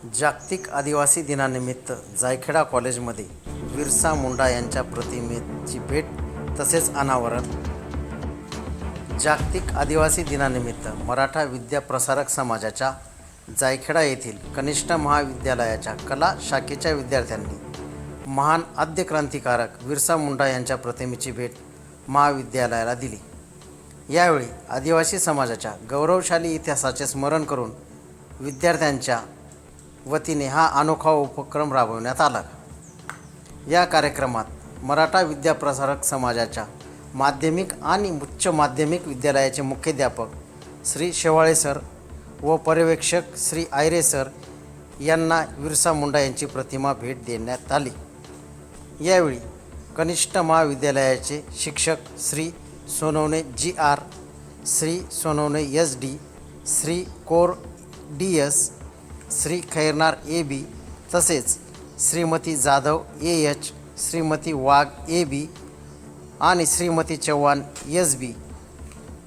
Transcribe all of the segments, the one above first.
जागतिक आदिवासी दिनानिमित्त जायखेडा कॉलेजमध्ये बिरसा मुंडा यांच्या प्रतिमेची भेट तसेच अनावरण. जागतिक आदिवासी दिनानिमित्त मराठा विद्या प्रसारक समाजाच्या जायखेडा येथील कनिष्ठ महाविद्यालयाच्या कला शाखेच्या विद्यार्थ्यांनी महान आद्य क्रांतिकारक बिरसा मुंडा यांच्या प्रतिमेची भेट महाविद्यालयाला दिली. यावेळी आदिवासी समाजाच्या गौरवशाली इतिहासाचे स्मरण करून विद्यार्थ्यांच्या वतीने हा अनोखा उपक्रम राबवण्यात आला. या कार्यक्रमात मराठा विद्याप्रसारक समाजाच्या माध्यमिक आणि उच्च माध्यमिक विद्यालयाचे मुख्याध्यापक श्री शेवाळे सर व पर्यवेक्षक श्री आयरे सर यांना विरसा मुंडा यांची प्रतिमा भेट देण्यात आली. यावेळी कनिष्ठ महाविद्यालयाचे शिक्षक Shri Sonawane G R Shri Sonawane S D Shri Kore D S Shri Khairnar A B तसेच Shrimati Jadhav A H Shrimati Wagh A B आणि श्रीमती चव्हाण एस बी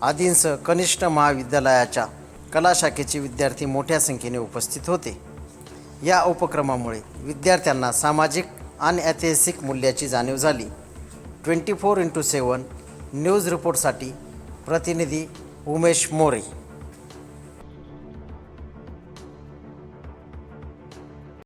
आदींसह कनिष्ठ महाविद्यालयाच्या कला शाखेचे विद्यार्थी मोठ्या संख्येने उपस्थित होते. या उपक्रमामुळे विद्यार्थ्यांना सामाजिक आणि ऐतिहासिक मूल्याची जाणीव झाली. Twenty four into seven news रिपोर्टसाठी प्रतिनिधी उमेश मोरे.